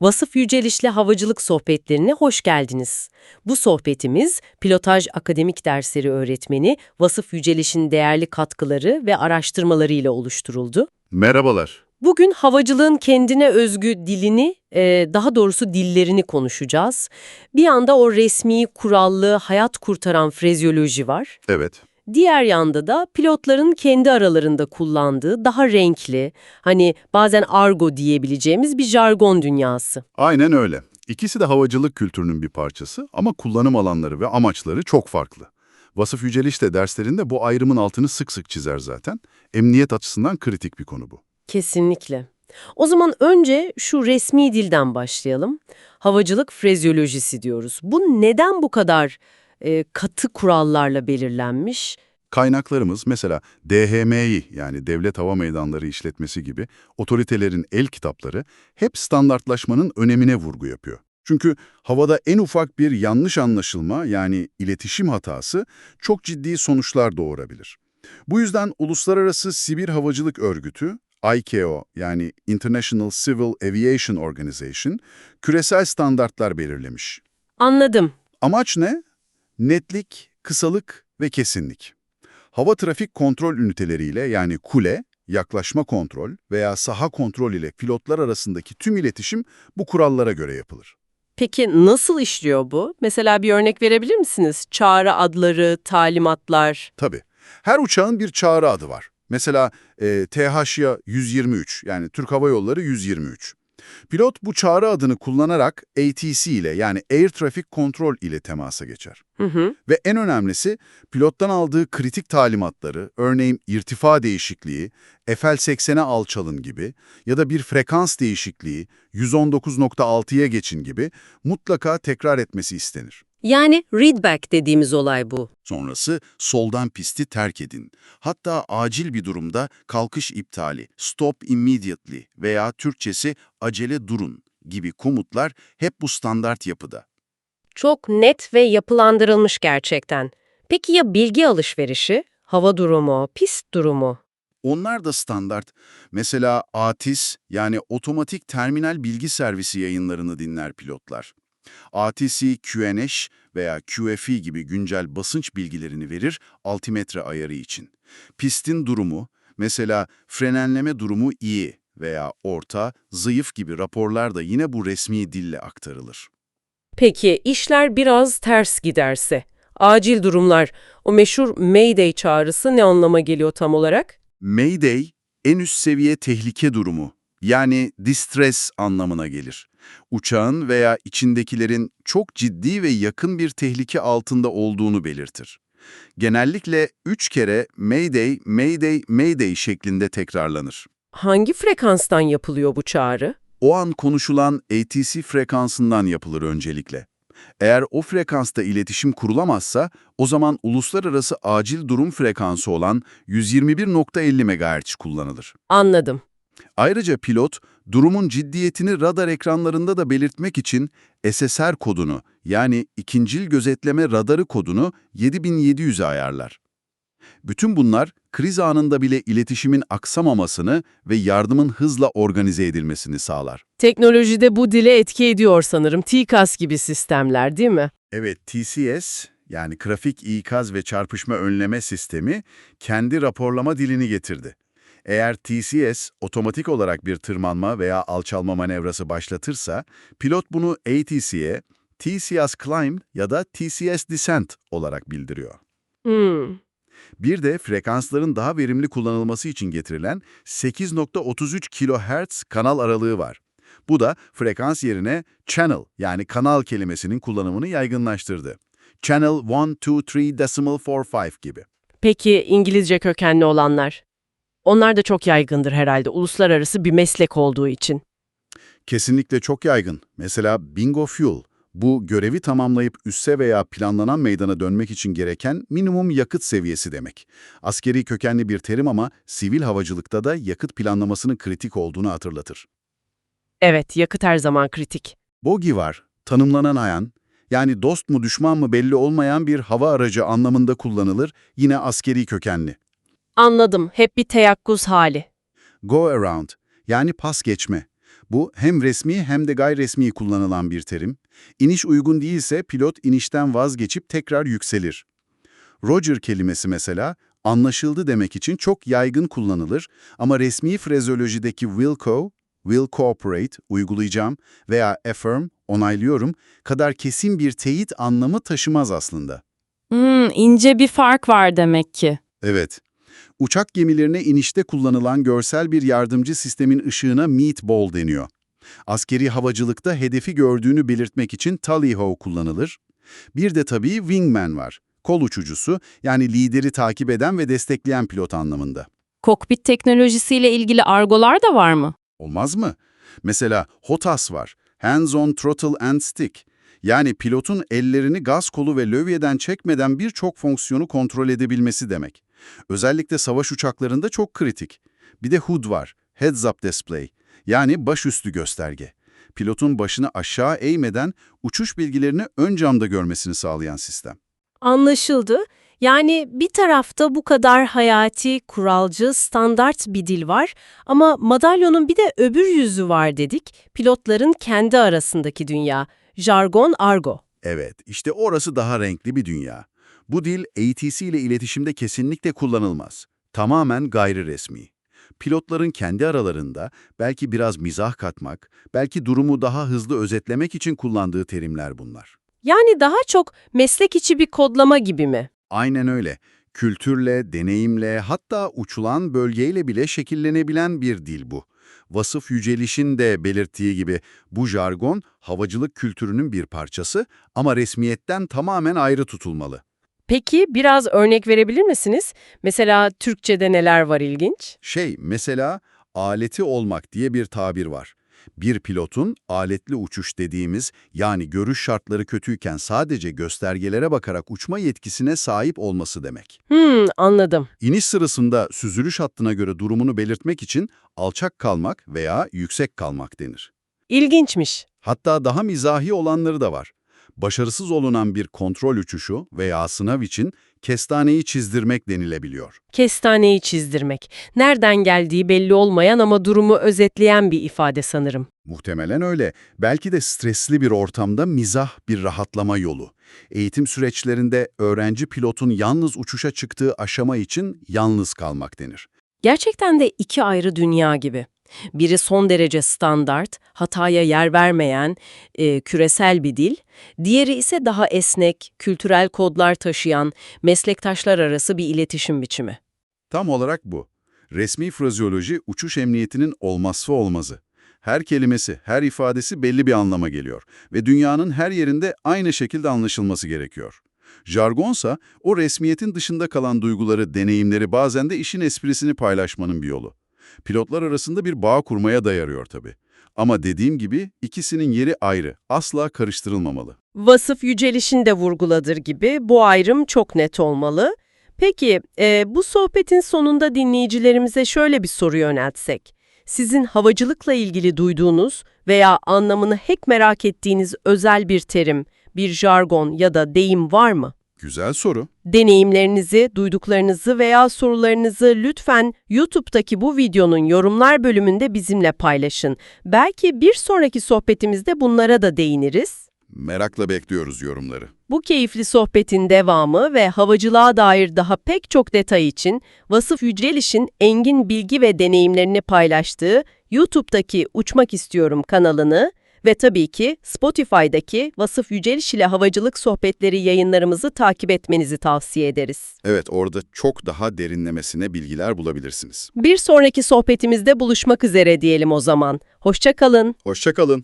Vasıf Yüceliş'le havacılık sohbetlerine hoş geldiniz. Bu sohbetimiz Pilotaj Akademik Dersleri öğretmeni Vasıf Yüceliş'in değerli katkıları ve araştırmalarıyla oluşturuldu. Merhabalar. Bugün havacılığın kendine özgü dilini, e, daha doğrusu dillerini konuşacağız. Bir yanda o resmi, kurallı, hayat kurtaran frezyoloji var. Evet. Diğer yanda da pilotların kendi aralarında kullandığı daha renkli, hani bazen argo diyebileceğimiz bir jargon dünyası. Aynen öyle. İkisi de havacılık kültürünün bir parçası ama kullanım alanları ve amaçları çok farklı. Vasıf Yüceliş de derslerinde bu ayrımın altını sık sık çizer zaten. Emniyet açısından kritik bir konu bu. Kesinlikle. O zaman önce şu resmi dilden başlayalım. Havacılık frezyolojisi diyoruz. Bu neden bu kadar e, katı kurallarla belirlenmiş? Kaynaklarımız mesela DHMİ yani Devlet Hava Meydanları İşletmesi gibi otoritelerin el kitapları hep standartlaşmanın önemine vurgu yapıyor. Çünkü havada en ufak bir yanlış anlaşılma yani iletişim hatası çok ciddi sonuçlar doğurabilir. Bu yüzden Uluslararası Sivil Havacılık Örgütü, ICAO yani International Civil Aviation Organization, küresel standartlar belirlemiş. Anladım. Amaç ne? Netlik, kısalık ve kesinlik. Hava trafik kontrol üniteleriyle yani kule, yaklaşma kontrol veya saha kontrol ile pilotlar arasındaki tüm iletişim bu kurallara göre yapılır. Peki nasıl işliyor bu? Mesela bir örnek verebilir misiniz? Çağrı adları, talimatlar. Tabii. Her uçağın bir çağrı adı var. Mesela e, THY 123 yani Türk Hava Yolları 123. Pilot bu çağrı adını kullanarak ATC ile yani Air Traffic Control ile temasa geçer. Hı hı. Ve en önemlisi pilottan aldığı kritik talimatları, örneğin irtifa değişikliği, FL80'e alçalın gibi ya da bir frekans değişikliği 119.6'ya geçin gibi mutlaka tekrar etmesi istenir. Yani readback dediğimiz olay bu. Sonrası soldan pisti terk edin. Hatta acil bir durumda kalkış iptali, stop immediately veya Türkçesi acele durun gibi komutlar hep bu standart yapıda. Çok net ve yapılandırılmış gerçekten. Peki ya bilgi alışverişi? Hava durumu, pist durumu? Onlar da standart. Mesela ATIS yani Otomatik Terminal Bilgi Servisi yayınlarını dinler pilotlar. ATC QNH veya QFE gibi güncel basınç bilgilerini verir altimetre ayarı için. Pistin durumu, mesela frenenleme durumu iyi veya orta, zayıf gibi raporlar da yine bu resmi dille aktarılır. Peki işler biraz ters giderse? Acil durumlar, o meşhur Mayday çağrısı ne anlama geliyor tam olarak? Mayday, en üst seviye tehlike durumu, yani distress anlamına gelir. Uçağın veya içindekilerin çok ciddi ve yakın bir tehlike altında olduğunu belirtir. Genellikle üç kere Mayday, Mayday, Mayday şeklinde tekrarlanır. Hangi frekanstan yapılıyor bu çağrı? O an konuşulan ATC frekansından yapılır öncelikle. Eğer o frekansta iletişim kurulamazsa, o zaman uluslararası acil durum frekansı olan 121.50 MHz kullanılır. Anladım. Ayrıca pilot, durumun ciddiyetini radar ekranlarında da belirtmek için SSR kodunu yani ikincil gözetleme radarı kodunu 7700'e ayarlar. Bütün bunlar kriz anında bile iletişimin aksamamasını ve yardımın hızla organize edilmesini sağlar. Teknolojide bu dile etki ediyor sanırım. TİKAS gibi sistemler değil mi? Evet, TCS yani Trafik İkaz ve Çarpışma Önleme Sistemi kendi raporlama dilini getirdi. Eğer TCS otomatik olarak bir tırmanma veya alçalma manevrası başlatırsa, pilot bunu ATC'ye TCS Climb ya da TCS Descent olarak bildiriyor. Hmm. Bir de frekansların daha verimli kullanılması için getirilen 8.33 kHz kanal aralığı var. Bu da frekans yerine channel yani kanal kelimesinin kullanımını yaygınlaştırdı. Channel 1, 2, 3 decimal 4, 5 gibi. Peki İngilizce kökenli olanlar? Onlar da çok yaygındır herhalde uluslararası bir meslek olduğu için. Kesinlikle çok yaygın. Mesela Bingo Fuel. Bu görevi tamamlayıp üsse veya planlanan meydana dönmek için gereken minimum yakıt seviyesi demek. Askeri kökenli bir terim ama sivil havacılıkta da yakıt planlamasının kritik olduğunu hatırlatır. Evet, yakıt her zaman kritik. Bogi var, tanımlanan ayan, yani dost mu düşman mı belli olmayan bir hava aracı anlamında kullanılır, yine askeri kökenli. Anladım, hep bir teyakkuz hali. Go around, yani pas geçme. Bu hem resmi hem de gayri resmi kullanılan bir terim. İniş uygun değilse pilot inişten vazgeçip tekrar yükselir. Roger kelimesi mesela anlaşıldı demek için çok yaygın kullanılır ama resmi frazeolojideki will co, will cooperate, uygulayacağım veya affirm, onaylıyorum kadar kesin bir teyit anlamı taşımaz aslında. Hmm, ince bir fark var demek ki. Evet. Uçak gemilerine inişte kullanılan görsel bir yardımcı sistemin ışığına meatball deniyor. Askeri havacılıkta hedefi gördüğünü belirtmek için tally-ho kullanılır. Bir de tabii wingman var. Kol uçucusu, yani lideri takip eden ve destekleyen pilot anlamında. Kokpit teknolojisiyle ilgili argolar da var mı? Olmaz mı? Mesela HOTAS var. Hands on throttle and stick. Yani pilotun ellerini gaz kolu ve lövyeden çekmeden birçok fonksiyonu kontrol edebilmesi demek. Özellikle savaş uçaklarında çok kritik. Bir de HUD var. Heads Up Display. Yani başüstü gösterge. Pilotun başını aşağı eğmeden uçuş bilgilerini ön camda görmesini sağlayan sistem. Anlaşıldı. Yani bir tarafta bu kadar hayati, kuralcı, standart bir dil var ama madalyonun bir de öbür yüzü var dedik. Pilotların kendi arasındaki dünya. Jargon, argo. Evet, işte orası daha renkli bir dünya. Bu dil ATC ile iletişimde kesinlikle kullanılmaz. Tamamen gayri resmi. Pilotların kendi aralarında belki biraz mizah katmak, belki durumu daha hızlı özetlemek için kullandığı terimler bunlar. Yani daha çok meslek içi bir kodlama gibi mi? Aynen öyle. Kültürle, deneyimle, hatta uçulan bölgeyle bile şekillenebilen bir dil bu. Vasıf Yüceliş'in de belirttiği gibi bu jargon havacılık kültürünün bir parçası ama resmiyetten tamamen ayrı tutulmalı. Peki biraz örnek verebilir misiniz? Mesela Türkçe'de neler var ilginç? Şey, mesela aleti olmak diye bir tabir var. Bir pilotun aletli uçuş dediğimiz yani görüş şartları kötüyken sadece göstergelere bakarak uçma yetkisine sahip olması demek. Hmm, anladım. İniş sırasında süzülüş hattına göre durumunu belirtmek için alçak kalmak veya yüksek kalmak denir. İlginçmiş. Hatta daha mizahi olanları da var. Başarısız olunan bir kontrol uçuşu veya sınav için kestaneyi çizdirmek denilebiliyor. Kestaneyi çizdirmek. Nereden geldiği belli olmayan ama durumu özetleyen bir ifade sanırım. Muhtemelen öyle. Belki de stresli bir ortamda mizah bir rahatlama yolu. Eğitim süreçlerinde öğrenci pilotun yalnız uçuşa çıktığı aşama için yalnız kalmak denir. Gerçekten de iki ayrı dünya gibi. Biri son derece standart, hataya yer vermeyen, e, küresel bir dil. Diğeri ise daha esnek, kültürel kodlar taşıyan, meslektaşlar arası bir iletişim biçimi. Tam olarak bu. Resmi frazeoloji uçuş emniyetinin olmazsa olmazı. Her kelimesi, her ifadesi belli bir anlama geliyor ve dünyanın her yerinde aynı şekilde anlaşılması gerekiyor. Jargonsa o resmiyetin dışında kalan duyguları, deneyimleri bazen de işin esprisini paylaşmanın bir yolu. Pilotlar arasında bir bağ kurmaya dayarıyor tabii. Ama dediğim gibi ikisinin yeri ayrı, asla karıştırılmamalı. Vasıf Yüceliş'in de vurguladır gibi bu ayrım çok net olmalı. Peki, e, bu sohbetin sonunda dinleyicilerimize şöyle bir soru yöneltsek. Sizin havacılıkla ilgili duyduğunuz veya anlamını hek merak ettiğiniz özel bir terim, bir jargon ya da deyim var mı? Güzel soru. Deneyimlerinizi, duyduklarınızı veya sorularınızı lütfen YouTube'daki bu videonun yorumlar bölümünde bizimle paylaşın. Belki bir sonraki sohbetimizde bunlara da değiniriz. Merakla bekliyoruz yorumları. Bu keyifli sohbetin devamı ve havacılığa dair daha pek çok detay için Vasıf Yüceliş'in engin bilgi ve deneyimlerini paylaştığı YouTube'daki Uçmak İstiyorum kanalını ve tabii ki Spotify'daki Vasıf Yüceliş ile Havacılık Sohbetleri yayınlarımızı takip etmenizi tavsiye ederiz. Evet, orada çok daha derinlemesine bilgiler bulabilirsiniz. Bir sonraki sohbetimizde buluşmak üzere diyelim o zaman. Hoşça kalın. Hoşça kalın.